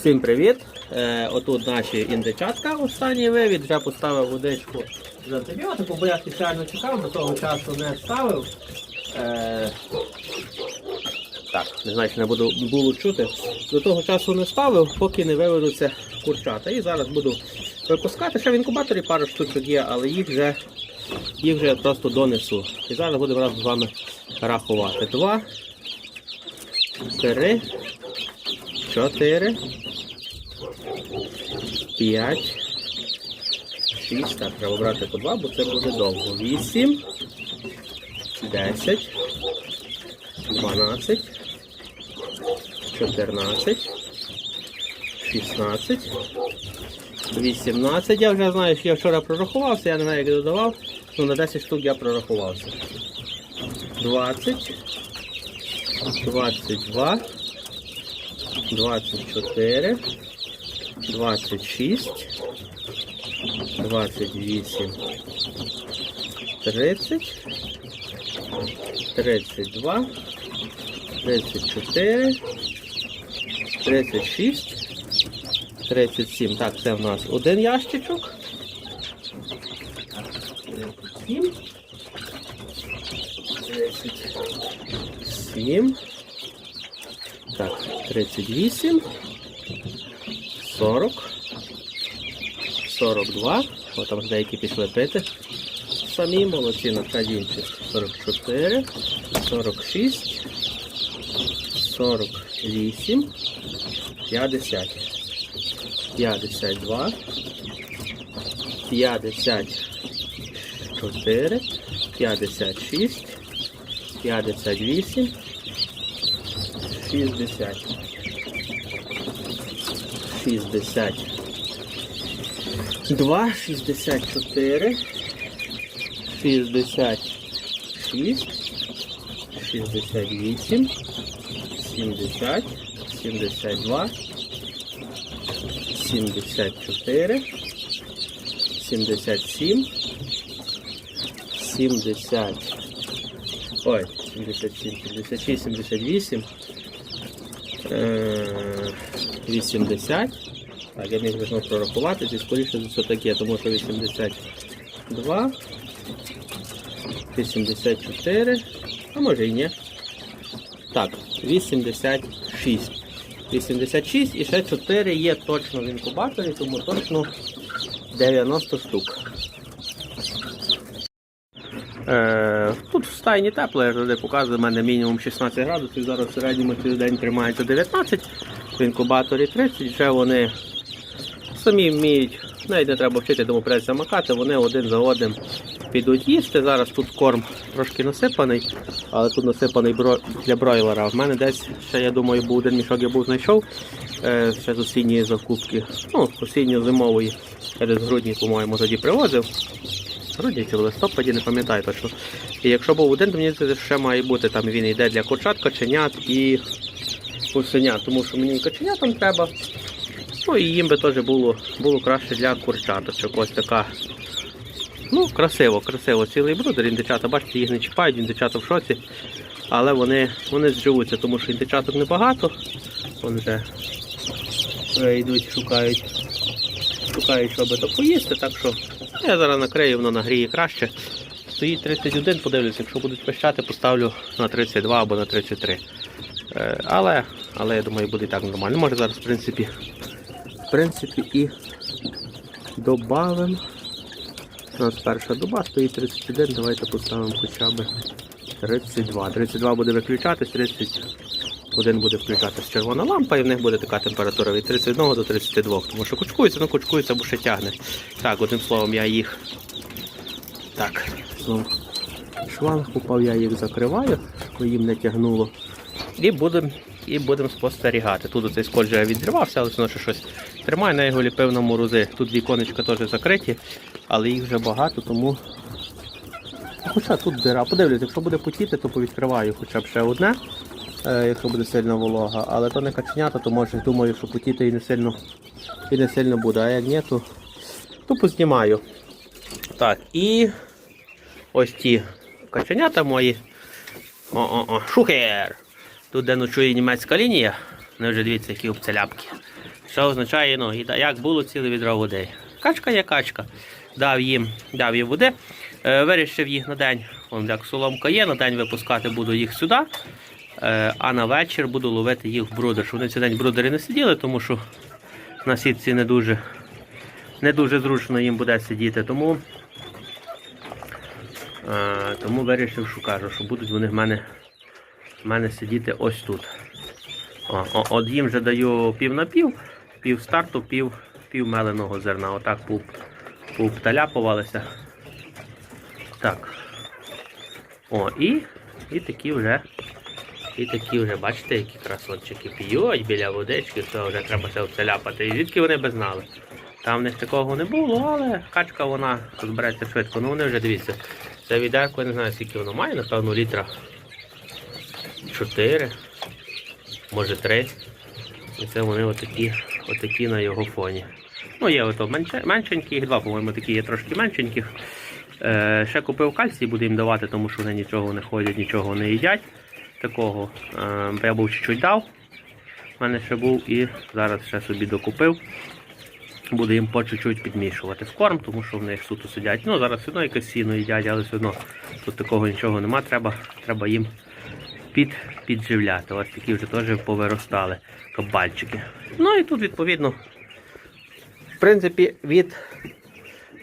Всім привіт! Е, отут наші індичатка останній вивід, вже поставив водичку з антибіотику, бо я спеціально чекав, до того часу не ставив. Е, так, не знаю, чи не буду було чути. До того часу не ставив, поки не виведуться курчата. І зараз буду випускати. Ще в інкубаторі пару штучок є, але їх вже, їх вже просто донесу. І зараз будемо разом з вами рахувати. Два, три, чотири. 5, 6, так, треба брати по 2, бо це буде довго. 8, 10, 12, 14, 16, 18. Я вже знаю, що я вчора прорахувався, я не знаю, як додавав, але на 10 штук я прорахувався. 20, 22, 24, 26, 28, 30, 32, 34, 36, 37. Так, це в нас один ящичок. 37, 37. Так, 38. 40, 42, о, там деякі пішли пити. Самі молодці на 5 44, 46, 48, 50, 52, 54, 56, 58, 60. 60. 2, 64, 66, 68, 70, 72, 74, 77, 70, ой, 77, 76, 78, е, 80. Так, я вже знову прорахувати, це скоріше за все таке, тому що 82, 84, а може і ні. Так, 86. 86 і ще 4 є точно в інкубаторі, тому точно 90 штук. Е, тут в стайні тепло, я завжди показую, в мене мінімум 16 градусів, зараз в середньому цей день тримається 19, в інкубаторі 30, вже вони самі вміють, навіть не треба вчити, тому придеться макати, вони один за одним підуть їсти. Зараз тут корм трошки насипаний, але тут насипаний для бройлера. В мене десь ще, я думаю, був один мішок я був знайшов е, ще з осінньої закупки. Ну, осінньо-зимової, через грудні, по-моєму, тоді привозив. Грудні в листопаді, не пам'ятаю точно. І якщо був один, то мені здається, ще має бути там він йде для курчат, каченят і гусенят, тому що мені каченятам треба. Ну і їм би теж було, було краще для курчаточок. Ось така. Ну, красиво, красиво. Цілий брудер. Індичата, бачите, їх не чіпають, індичата в шоці. Але вони, вони зживуться, тому що індичаток небагато. Вони вже йдуть, шукають, шукають, що би то поїсти. Так що я зараз накрию, воно нагріє краще. Стоїть 31, подивлюся, якщо будуть пищати, поставлю на 32 або на 33. Е, Але, але я думаю, буде і так нормально. Може зараз, в принципі, в принципі, і добавимо. У нас перша доба стоїть 31, давайте поставимо хоча б 32. 32 буде виключатись, 31 буде включатись червона лампа, і в них буде така температура від 31 до 32. Тому що кучкується, ну кучкується, бо ще тягне. Так, одним словом, я їх. Так, знову шланг упав, я їх закриваю, щоб їм не тягнуло. І будемо і будемо спостерігати. Тут оцей скотч вже відривався, але ще щось тримає, на його ліпив на морози. Тут віконечка теж закриті, але їх вже багато, тому. Хоча тут дира. Подивлюсь, якщо буде потіти, то повідкриваю хоча б ще одне, якщо буде сильно волога. Але то не каченята, то може думаю, що потіти і не сильно, і не сильно буде. А як ні, то, то познімаю. Так, і ось ті каченята мої. О-о-о, шухер! Тут де ночує німецька лінія. Вони вже дивіться, які обцеляпки. Що означає, ну, і як було ціле відро води. Качка є качка. Дав їм, дав їм води. Е, вирішив їх на день, вон як соломка є, на день випускати буду їх сюди. Е, а на вечір буду ловити їх в брудер. Щоб Вони цей день в брудері не сиділи, тому що на сітці не дуже, не дуже зручно їм буде сидіти. Тому, е, тому вирішив, що кажу, що будуть вони в мене, в мене сидіти ось тут. О, о, от їм вже даю пів на пів, пів старту, пів, пів меленого зерна. Отак повталяпувалися. Так. О, і, і такі вже. І такі вже, бачите, які красотчики п'ють біля водички, все, вже треба все вталяпати. І звідки вони би знали? Там в них такого не було, але качка вона збереться швидко. Ну вони вже дивіться. Це відерко, я не знаю, скільки воно має, напевно, літра 4 може три. І це вони отакі, отакі на його фоні. Ну, є ото меншенькі, їх два, по-моєму, такі є трошки меншеньких. Е, ще купив кальцій, буду їм давати, тому що вони нічого не ходять, нічого не їдять. Такого е, я був чуть-чуть дав. У мене ще був і зараз ще собі докупив. Буду їм по чуть-чуть підмішувати в корм, тому що в них суто сидять. Ну, зараз все одно якесь сіно їдять, але все одно тут такого нічого нема. Треба, треба їм під, підживляти. Ось такі вже теж повиростали кабальчики. Ну і тут, відповідно, в принципі, від,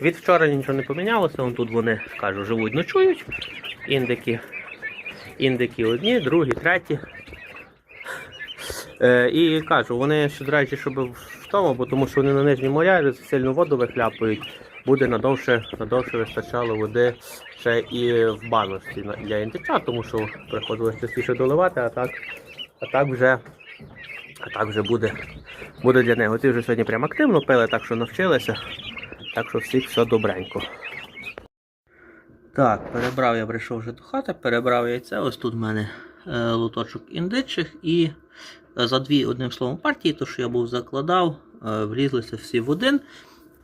від вчора нічого не помінялося. Тут вони, кажу, живуть, ночують. Індики, індики одні, другі, треті. Е, і кажу, вони ще, до щоб в тому, бо тому що вони на нижній моря сильну воду вихляпують, буде надовше, надовше вистачало води ще і в баночці для індича, тому що приходилось частіше доливати, а так, а так вже, а так вже буде, буде для нього. Ці вже сьогодні прям активно пили, так що навчилися. Так що всіх все добренько. Так, перебрав я прийшов вже до хати, перебрав яйце. Ось тут в мене е, лоточок індичих і е, за дві, одним словом, партії, то що я був закладав, е, влізлися всі в один.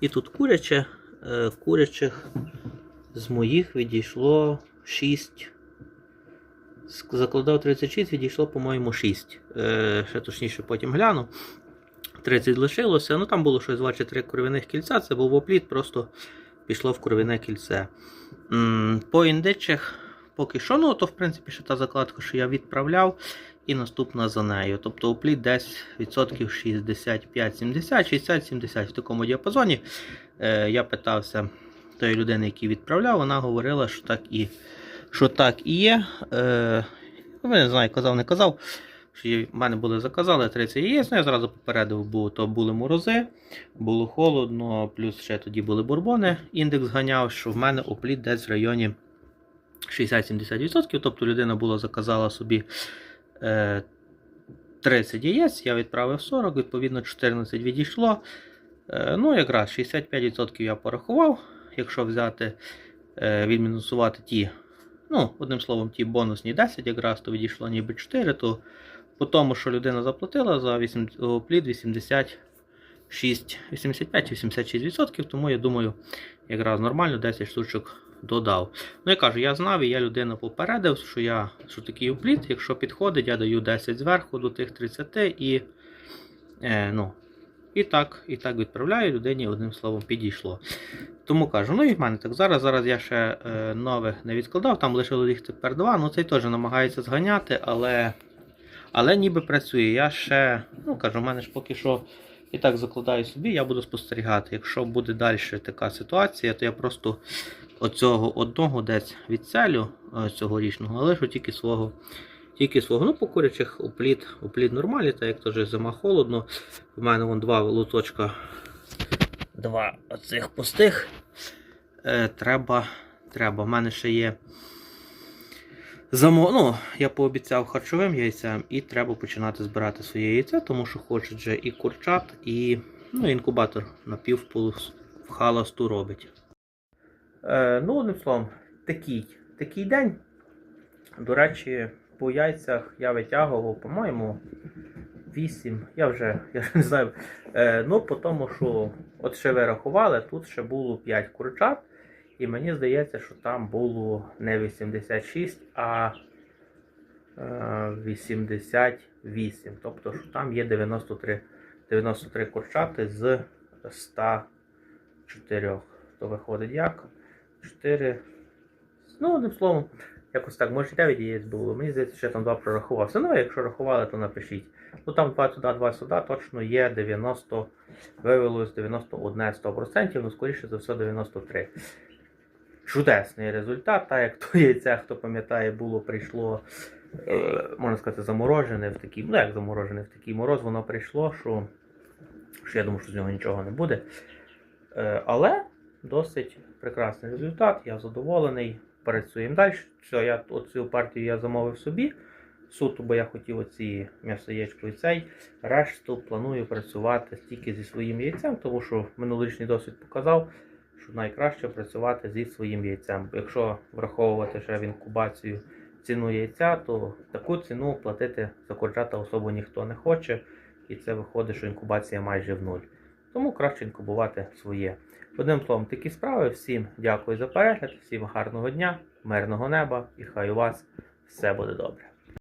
І тут куряче, е, курячих з моїх відійшло 6. Закладав 36, відійшло, по-моєму, 6. Е, ще точніше потім гляну. 30 лишилося. Ну там було щось 2 чи 3 кровяних кільця. Це був опліт, просто пішло в кровяне кільце. По індичах поки що, ну то в принципі ще та закладка, що я відправляв, і наступна за нею. Тобто опліт десь відсотків 65-70, 60-70 в такому діапазоні. Е, я питався тої людини, який відправляв, вона говорила, що так і, що так і є. Е, не знаю, казав, не казав. Що в мене були заказали 30 яєць, ну я зразу попередив, бо то були морози, було холодно, плюс ще тоді були бурбони. Індекс ганяв, що в мене опліт десь в районі 60-70%. Тобто людина була заказала собі е, 30 яєць, я відправив 40, відповідно 14 відійшло. Е, ну, якраз 65% я порахував. Якщо взяти, е, відмінусувати ті, ну, одним словом, ті бонусні 10, якраз то відійшло ніби 4, то по тому, що людина заплатила за 8, плід 86, 85-86%, тому я думаю, якраз нормально 10 штучок додав. Ну, я кажу, я знав і я людину попередив, що я що такий опліт, якщо підходить, я даю 10 зверху до тих 30 і, е, ну, і так, і так відправляю людині, одним словом, підійшло. Тому кажу, ну і в мене так зараз. Зараз я ще е, нових не відкладав, там лишило їх тепер два. Ну цей теж намагається зганяти, але, але ніби працює. Я ще, ну кажу, в мене ж поки що і так закладаю собі, я буду спостерігати. Якщо буде далі така ситуація, то я просто оцього одного десь відселю е, цьогорічного, але лишу тільки свого. Тільки свого. Ну, по курячих опліт, опліт нормальний, так як теж зима холодно. У мене вон два лоточка, два оцих пустих. Е, треба, треба. У мене ще є. Замо... Ну, я пообіцяв харчовим яйцям і треба починати збирати своє яйце, тому що хочуть же і курчат, і ну, інкубатор напівполу в халасту робить. Е, ну, одним словом, такий, такий день. До речі, по яйцях я витягував, по-моєму, 8. Я вже я не знаю. Е, ну, по тому, що от ще ви рахували, тут ще було 5 курчат. І мені здається, що там було не 86, а е, 88. Тобто, що там є 93, 93 курчати з 104. То виходить як? 4. Ну, одним словом, якось так, може 9 яєць було. Мені здається, що я там 2 прорахував. Все одно, якщо рахували, то напишіть. Ну там 2 туди, 2 сюди, точно є 90, виявилось 91 100%, ну скоріше за все 93. Чудесний результат, так як то яйця, хто пам'ятає, було, прийшло, е, можна сказати, заморожене в такий, ну як заморожене, в такий мороз воно прийшло, що, що я думаю, що з нього нічого не буде. Е, але досить прекрасний результат, я задоволений. Працюємо далі. Все, я оцю партію я замовив собі. Суто, бо я хотів оці м'ясо яєчко і цей. Решту планую працювати тільки зі своїм яйцем, тому що минулорічний досвід показав, що найкраще працювати зі своїм яйцем. Якщо враховувати ще в інкубацію ціну яйця, то таку ціну платити за курчата особо ніхто не хоче. І це виходить, що інкубація майже в нуль. Тому краще інкубувати своє. Одним словом, такі справи. Всім дякую за перегляд, всім гарного дня, мирного неба і хай у вас все буде добре.